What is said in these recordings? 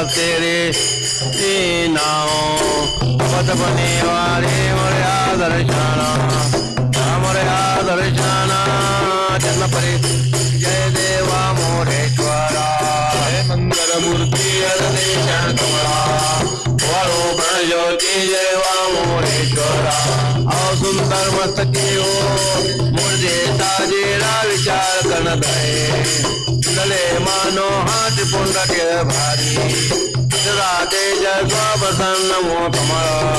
तेरे नाओ पद बने वाले मोरया दर्शना मोरया दर्शना जन्म परे, जय देवा मोरेश्वरा। मंगल मूर्ति अर्देशन कमला वालो प्रण ज्योति जय वा मोरेश्वरा आओ सुंदर मस्तकी मुर्दे ताजेरा विचार कन दये गले मानो हाथ पुंड के भारी राधे जय प्रसन्न मो कमला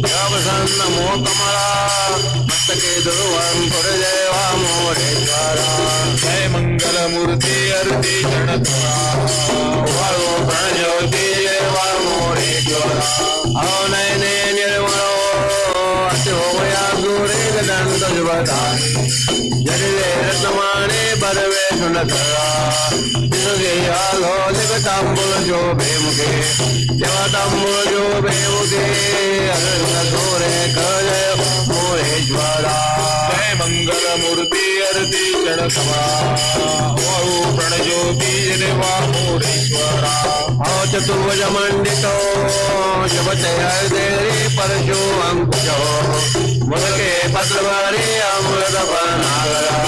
जय प्रसन्न मो कमला मस्तके ध्रुवं पुर जय वा मोरेश्वरा जय मंगल मूर्ति अर्ति चरण वालो प्रण बरवे सुनतरा जिनके आलो जगतांबुल जो बेमुखे जगतांबुल जो बेमुखे अनंत सूरे कजय मोरेश्वरा जय मंगल मूर्ति अर्ति चरण वाळू प्रण ज्योति जय वा मोरेश्वरा। आओ चतुर्भुज मंडितो जपते देरी परशु अंकुशो मुलके पत्रवारी अमृत बनागरा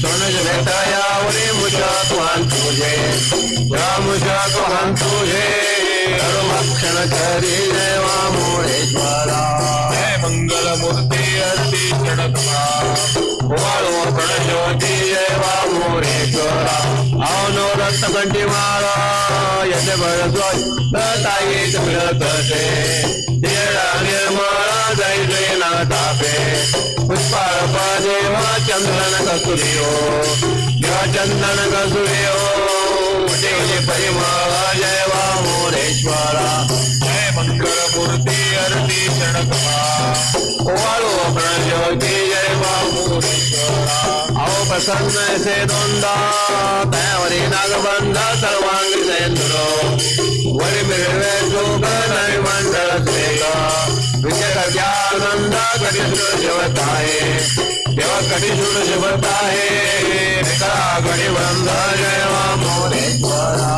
सोन जगतया उरी मुषा तुहान तुझे या मुषा तुहान तुझे धर्मक्षण करी जय वा मोरेश्वरा जय मंगल मूर्ति अर्ति चरण वाळो प्रण ज्योति जय वा मोरेश्वरा आओ नो रक्त कंठी मारा यते भरद्वाज ताये मिळतसे येळा निर्मळा जैसे ना तापे पुष्पाळ देवा चंदन कसुरियो देवा चंदन कसुरियो देवले परिमळ जय वा मोरेश्वरा। जय मंगल मूर्ति अर्ति चरण वाळो प्रण जय वा मोरेश्वरा। आओ प्रसन्न से दोंदा तयावरी नागबंध सर्वांगी सेंद्रो वरी मिळवे जोग नवी सेगा विजयाच्या आनंदा गणेशूर जेवत आहे तेव्हा गणेशूर जेवत आहे गणिवंद जय मोरेश्वरा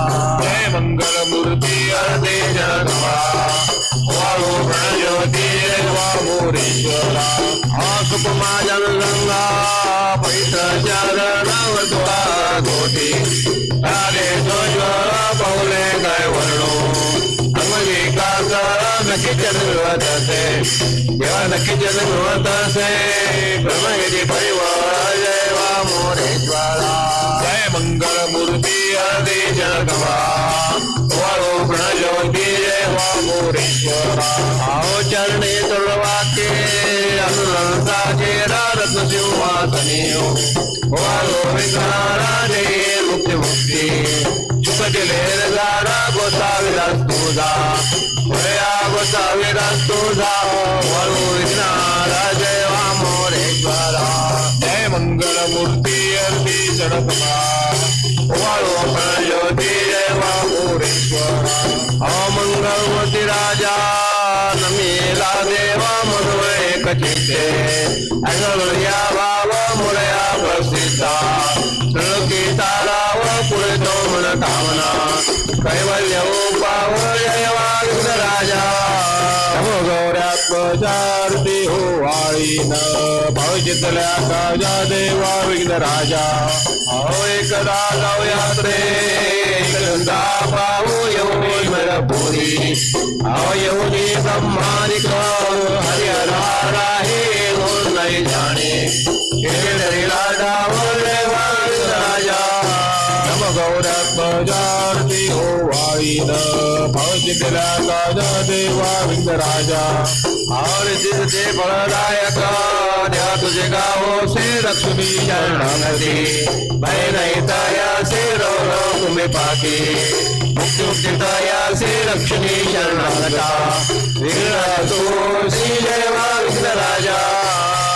देवा नक्की चंद्रवतसे ब्रह्मगिरी परिवार जय वा जय मंगल मूर्ति अर्ति चरण वाळो ज्योति जय वा मोरेश्वरा आओ चरणे तुळवाके अनुरंसाचे रत्न सिंहासनीयो वालो विघ्नाराजे मुक्ती मुक्ती सुखदिलेर गारा गोसाविलास तुझा होया गोसाविलास तुझा वाळो विघ्नारा जय वा मोरेश्वरा जय मंगल मूर्ति अर्ति चरण वाळो प्रण ज्योति जय वा मोरेश्वरा अमंगलमूर्ती राजा नमीला देवा मधुर एक चित्ते अगलया भाव मुळया प्रसिद्धा श्लोकी ताराव पुढे तो मन कामना कैवल्य पाव जय वाग्द राजा नमो गौऱ्यात्मचारती हो वाळीन भावचितल्या काजा देवा विघ्न राजा अहो एकदा जाऊया रे एकदा पाहू येऊन मरपुरी अहो येऊनी ब्रह्मानिक हरिहरा हे गुण नाही जाणे केळरीला डावर हो वाळीन भावचितल्या काजा देवा विघ्न राजा और जिससे फलदायक देवा तुझे गावो से लक्ष्मी शरणागती भय नहीं तया से रो रो तुम्हें पाके। से लक्ष्मी शरणागता राजा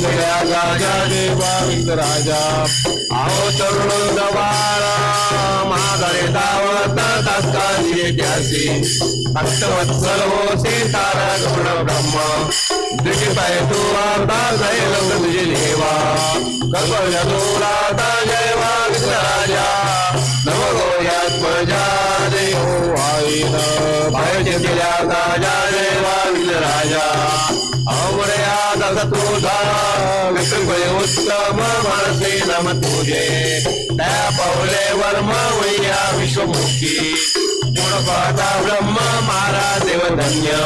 राजा देवा विघ्न राजा अहो तरुण गवार महागरे दावत तत्काली त्यासी भक्तवत्सल हो सीतारा गुण ब्रह्म। तुझी पाय तू आता जैल तुझी देवा कल्पज तुराता जय राजा। नमो गोयात्मजा देव आईन। पायाचे दिल्या राजा जय राजा। अमर्या दत्तोधा विष्णुपय उत्तम मनसे नम तुझे त्या पावले वर्म वैया विश्वमुखी गुण पाहता ब्रह्म मारा देव धन्य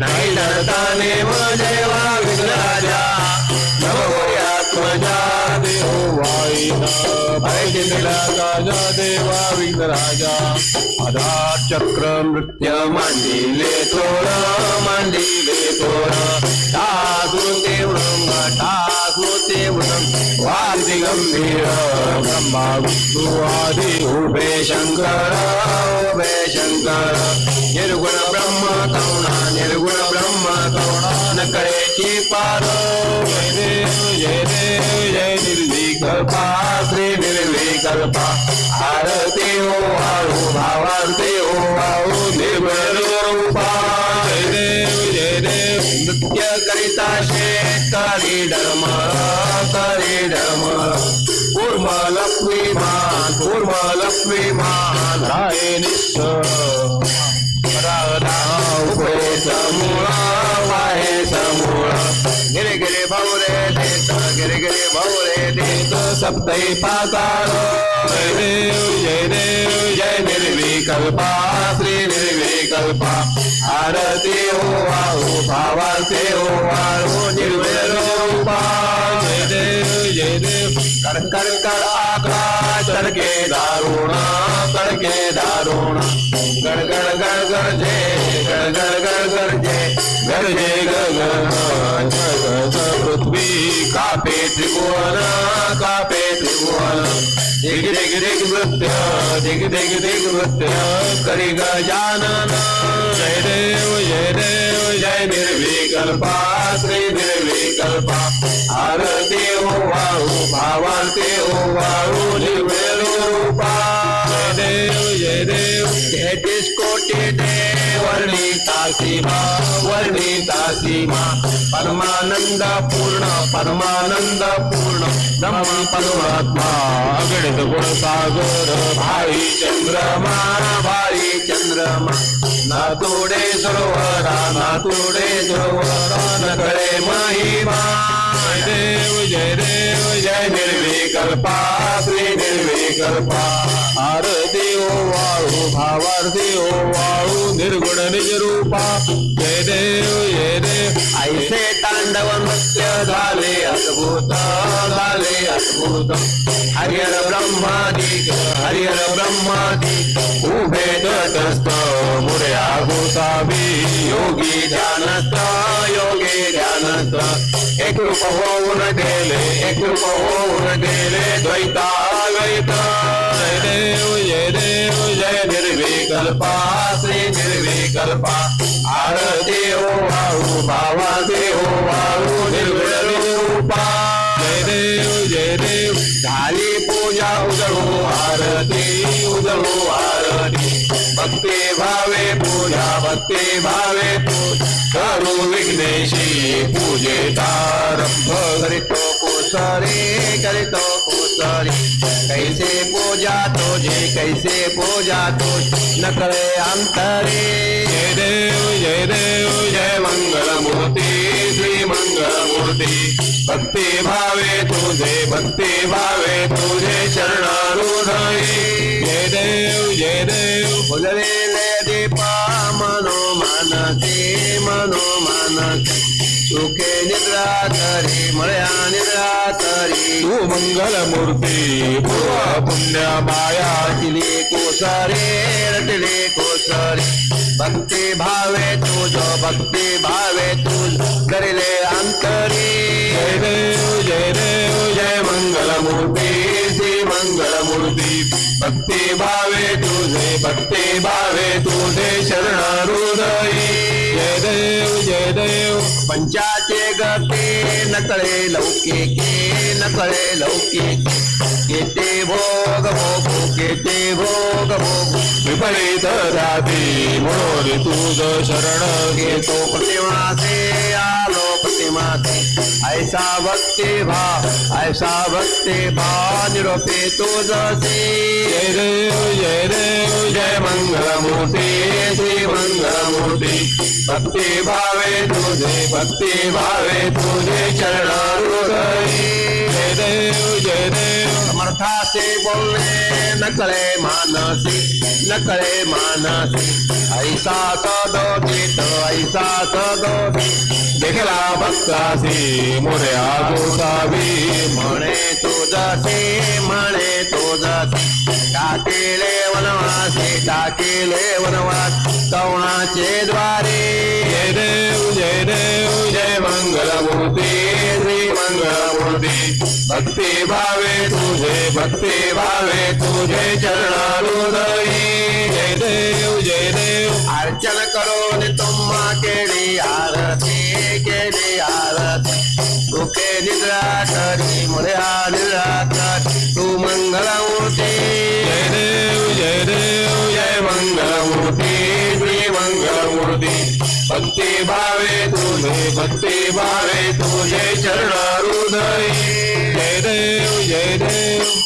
नाही धरता नेम जयवा विघ्नराजा नमो आत्मजा देव आईन राजा देवा चक्र नृत्य मांडिले थोड मांडिले थोड ठाकूते वृंग ठाकूते वृंग वादी गंभीर ब्रह्मा विष्णू आदी उभे शंकर उभे शंकर निर्गुण ब्रह्म करुणा निर्गुण ब्रह्म करुणा न करेची पार जय देव जय देव जय निर्विकल्पा सर्पा निर्विकल्पा आरती हो वाळू भावांते हो वाळू निर्मळ रूपा. जय देव जय देव. नृत्य करिता शेतकरी धर्म करी धर्म. कूर्म लक्ष्मी मान कूर्म लक्ष्मी मान. राय निश्चळ देत गिरे गिरे भाऊरे देत सप्तही पाताळ जय देव जय देव जय निर्विकल्पा श्री निर्विकल्पा आरती हो वाहू भावार्थे हो वाळू निर्वेळ रूपा जय देव जय देव कर कर कर आकरा चढके दारुण कडके दारुण गड गड गड गरजे गड गड गड गरजे गरजे गगन जग पृथ्वी कापे त्रिभुवन कापे त्रिभुवन दिग दिग दिग नृत्य दिग दिग दिग नृत्य करी गजानन जय देव जय देव जय निर्विकल्पा श्री निर्विकल्पा आरती हो वाळू भावार्थे हो वाळू निर्वेळ रूपा जय देव जय देव देव वर्णिता सीमा वर्णिता सीमा परमानंद पूर्ण परमानंद पूर्ण नम परमात्मा गणित गुण सागर भाई चंद्रमा भाई चंद्रमा ना तोडे सरोवरा ना तोडे सरोवरा न कळे महिमा. देव जय देव जय निर्विकल्पा श्री निर्विकल्पा. भावार्थी ओ वाळू निर्गुण निज रूपा जय देव जय देव ऐसे तांडव नृत्य झाले अद्भुत झाले अद्भुत। हरिहर ब्रह्मादिक हरिहर ब्रह्मादिक उभे तटस्थ मुर्या गोसावी योगी ध्यानस्थ योगी ध्यानस्थ। एक रूप होऊन गेले, एक रूप होऊन गेले द्वैताद्वैत जय देव जय देव जय निर्विकल्पा श्री निर्विकल्पा। आरती हो वाळू भावा देव वाळू निर्विळ रूपा जय देव जय देव झाली पूजा उजळू आरती उजळू आरती। भक्ती भावे पूजा, भक्ती भावे पूजा। करू विघ्नेशी पूजेतारंभ करीतो कुसरी करीतो कुसरी कैसे पूजा तुझे, कैसे पूजा तो न करे अंतरे। जय देव जय देव, जय मंगल मूर्ति श्री मंगल मूर्ति भक्ति भावे तुझे, भक्ति भावे तुझे शरणारुधई तू मंगल। मूर्ति पूर्व पुण्य माया रटले कोसरे रटले कोसरे। भक्ति भावे तुझ भक्ति भावे तुझ करिले अंतरी। जय देव जय देव जय मंगल मूर्ति श्री मंगल मूर्ति भक्ति भावे तुझे भक्ति भावे तुझे शरणारुदयी। जय देव जय देव। पंचाचे गते न कळे लौकिके न कळे लौकिके केते भोग भोगू केते भोग भोगू. विपरीत जाती म्हणून तुझ शरण घेतो. घेतो प्रतिमासे प्रतिमासे ऐसा भक्ती भाव ऐसा भक्ती भाव निरोपे तुझसे जय देव जय देव जय मंगलमूर्ती श्री मंगलमूर्ती भक्ती भावे तुझे भक्ती भावे तुझे चरण हृदयी जय देव जय देव समर्थासे बोलणे नकळे मानसी नकळे मानसी। ऐसा सदोदित ऐसा सदोदित देखला भक्तासी मोर्या गोसावी म्हणे तुझसे म्हणे तुझसे टाकेले वनवासी टाकेले वनवास। कवणाचे द्वारे। जय देव जय देव जय मंगलमूर्ती। श्री मंगलमूर्ती। भक्ती भावे तुझे भक्ती भावे तुझे चरणारुदयी जय देव जय देव। अर्चन करून तुम्हा केली केली आरती। सुखे निद्रा करी मुळ्या निद्रा तू मंगलमूर्ती जय देव जय देव जय मंगलमूर्ती श्री मंगलमूर्ती भक्ती भावे तुझे भक्ती भावे तुझे चरणारुदयी. जय देव जय देव.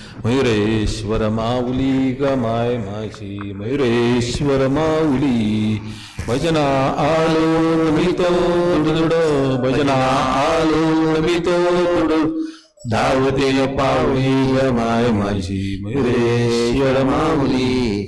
मयुरेश्वर माऊली गमाय माझी मयुरेश्वर माऊली भजना आलो मी दुड भजना आलो मी दुड धावते पावली गमाय माझी मयुरेश्वर माऊली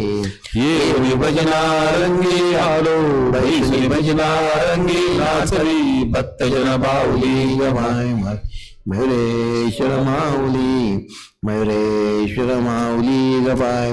ये मी भजना रंगी आलो बैसली भजना रंगी नाचरी, भक्तजन बाऊली गमाय माझी मयुरेश्वर माऊली मयुरेश्वर माऊली गबाय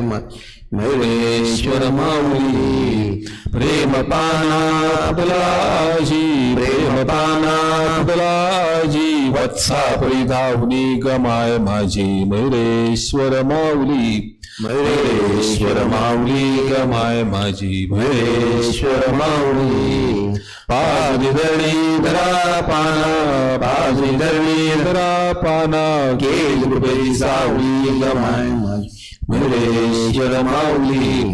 मयुरेश्वर माऊली प्रेम पाना आपलाजी प्रेम पाना आपलाजी वत्सापरी धावली गमाय माझी मयुरेश्वर माऊली मयुरेश्वर माऊली गमाय माझी मयुरेश्वर माऊली पाजी धरणी धरा पाना पाजी धरणी धरा पाना गेल कृपेची सावली गमाय माझी मयुरेश्वर माऊली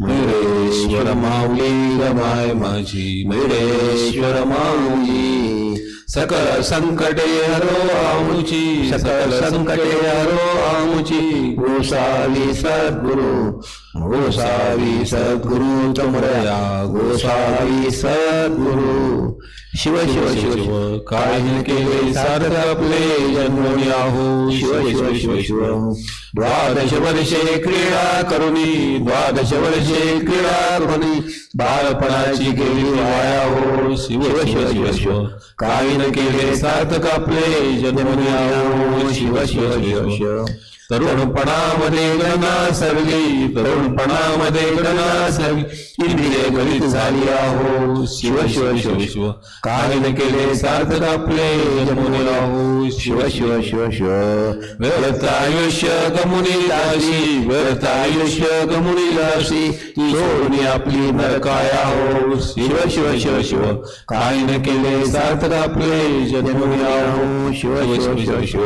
मयुरेश्वर माऊली गमाय माझी मयुरेश्वर माऊली सकल संकटे हरो आमुची सकल संकटे हरो आमुची गोसावी सद्गुरु गोसावी सद्गुरु तमरया गोसावी सद्गुरु शिव शिव शिव शिव न केले सारथ आपले जन्मनी आहो शिव शिव शिव शिव द्वादश वर्षे क्रीडा करुणी द्वादश वर्षे क्रीडा करुणी बाळपणाची गेली वाया हो शिव शिव शिव शिव न केले सार्थक आपले जन्मनी आहो शिव शिव शिव शिव तरुणपणामध्ये गणना सरली तरुणपणामध्ये गणना सरली इंद्रिय गणित झाली आहो शिव शिव शिव शिव. काय न केले सार्थक आपले जमुने आहो शिव शिव शिव शिव. व्यर्थ आयुष्य गमुनी लाशी व्यर्थ आयुष्य गमुनी लाशी. सोडणी आपली नरकाय आहो शिव शिव शिव शिव. काय न केले सार्थक आपले जमुने आहो शिव शिव शिव शिव.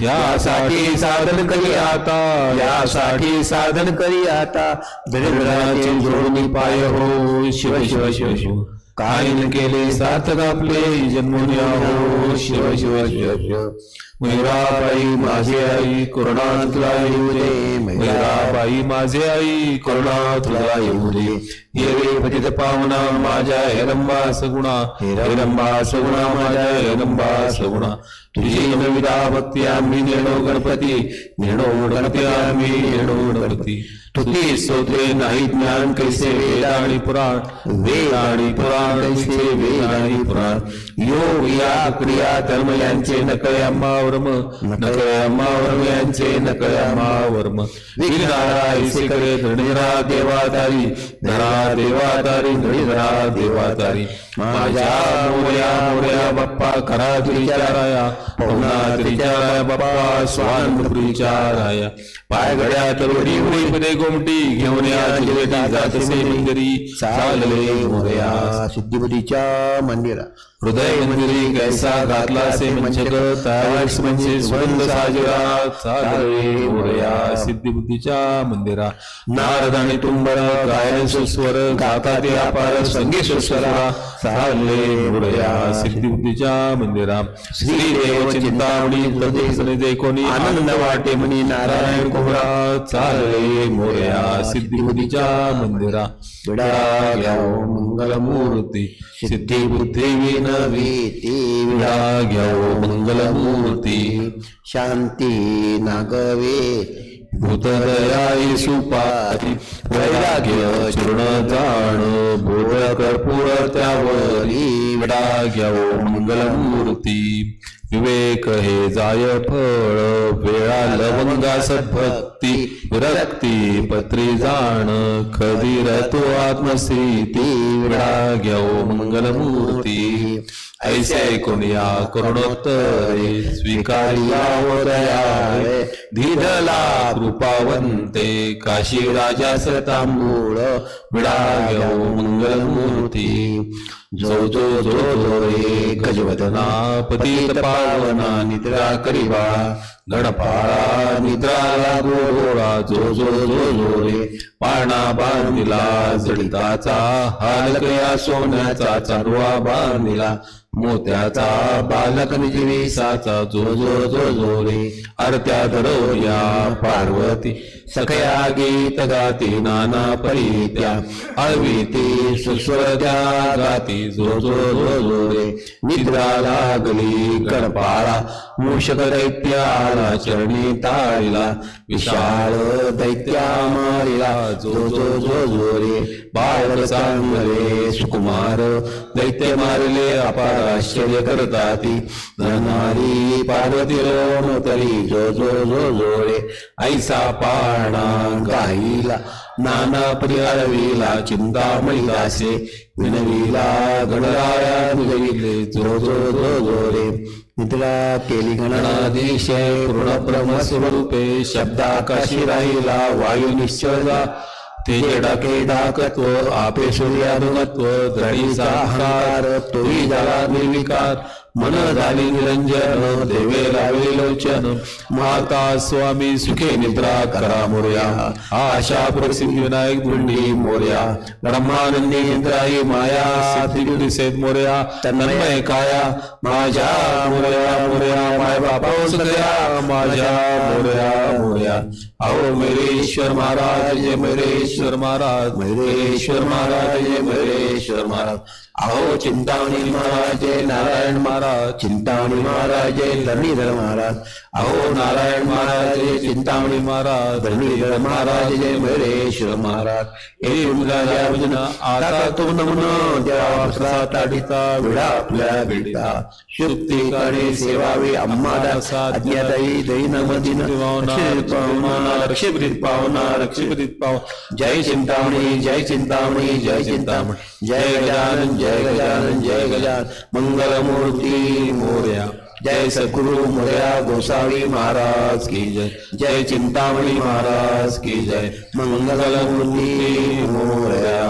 यासाठी साधन करी आता यासाठी साधन करी आता दरिद्राचे जोडणी पाय हो, शिव शिव शिव शिव। काय न केले सार्थक आपले जन्मोनी हो, शिव शिव शिव शिव। मैराबाई माझी आई करुणा तुला येऊ दे. आई करुणा तुला येऊ दे. पावना माझ्या हेरंबा सगुणा. हेरंबा सगुणा, माझ्या हेरंबा सगुणा. तुझी नविदा भक्ती आम्ही नेणो गणपती. नेणो गणपती आम्ही नेणो गणपती. तुझी स्तोत्रे नाही ज्ञान कैसे वेद पुराण. वेद आणि पुराण कैसे वेद पुराण. योग या क्रिया धर्म यांचे नकळे मावर्म नकळ्या मावर्म यांचे नकळ्या मावर्म. विघ्नारा इसेकडे धरणीरा देवातारी धरा देवातारी धणी धरा देवातारी. माझ्या मोर्या मोर्या बाप्पा खरा त्रिचाराया पवना त्रिचाराया बाप्पा स्वान त्रिचाराया. पायघड्या तलवडी होईपदे गोमटी घेऊन या जिलेटी जातसे मंदिरी. चालले मोर्या. सिद्धिपतीच्या मंदिरा हृदय मंदिरी कैसा घातला से मंचक त्यावेळेस म्हणजे सुगंध साजरा चालले मोरया सिद्धी बुद्धीच्या मंदिरा नारद आणि तुंबर गायन सुस्वर गाता ते अपार सुस्वरा चालले मोरया सिद्धी बुद्धीच्या मंदिरा श्री देव चिंतामणी प्रदेश निजे कोणी आनंद वाटे म्हणी नारायण कोहरा चालले मोरया सिद्धी बुद्धीच्या मंदिरा विडा मंगल सिद्धी बुद्धी विनवी ती विडा घ्यावो मंगल मूर्ती शांती नागवे। भूतदयाई सुपारी वैराग्य चूर्ण जाण बोध कर्पूर त्यावरी विडा घ्यावो मंगल मूर्ती विवेक हे जाय फळ वेळा लवंगा सद्भक्ती विरक्ती पत्री जाण खदीर तो आत्मस्थिती विडा घेऊ मंगलमूर्ती. ऐसे कोणिया करुणोत्तरे स्वीकारिया दयाळे कृपावंते काशी राजा सतांबूळ विडा घेऊ मंगलमूर्ती. जो जो जो जो रे गजवदना पतित पावना निद्रा करिवा गणपाळा निद्रा लागो डोळा जो जो जो जो रे. पाळणा बांधिला जडिताचा हालकया सोन्याचा चांदवा बांधिला मोत्याचा बालक निजवीसाचा जो जो जो जो रे. आरत्या धरवया पार्वती. सखया गीत गाती नाना परित्या अळवीती सुस्वरत्या गाती जो जो जो जो रे निद्रा लागली गणपाळा मूषक दैत्याला चरणी ताळीला विशाळ दैत्या मारिला जो जो जो जो रे बाळ चांगले सुकुमार दैत्य मारले अपार आश्चर्य करताती। धनारी पार्वती तरी जो जो जो जो रे ऐसा पाळ गाईला नाना परिहारविला चिंतामणी दासे विनविला गणराया निजविले जो जो जो केली पूर्ण ब्रह्मस्वरूपे शब्दाकाशी राहिला वायू निश्चला डाकत्व आपे सूर्यानुगत्व झाला निर्विकार मन झाली निरंजन देवे लावे लोचन माता स्वामी सुखे निद्रा करा मोर्या, आशा प्रसिद्ध विनायक बुंडी मोर्या, ब्रह्मानंदी निद्राई माया, सिद्धी सेत मोर्या, तन्मय काया, माझ्या मोर्या मोर्या, माय बापा सगळ्या माझ्या मोर्या मोर्या. अहो मेरे ईश्वर महाराज, जय मेरे ईश्वर महाराज मेरे ईश्वर महाराज, जय मेरे ईश्वर महाराज. अहो, चिंतामणी महाराज, जय नारायण महाराज, चिंतामणी महाराज, जय धरणीधर महाराज. अहो, नारायण महाराज, जय चिंतामणी महाराज धरणीधर महाराज, जय महेश्वर महाराज. हे मुलाच्या भजना आता तो नमन देवा ताडिता विडा आपल्या भेटिता. शुक्ती, काळे, सेवावे आम्हाला अज्ञाताई दैन मदिन पावना रक्षेप्रीत पावना रक्षेप्रीत पाव जय चिंतामणी जय चिंतामणी जय चिंतामणी. जय गजानन, जय गजानन, जय गजान मंगल मूर्ति मोर्या जय सदगुरु मोर्या गोसावी महाराज की जय। जय चिंतामणि महाराज की जय। मंगल मूर्ति मोर्या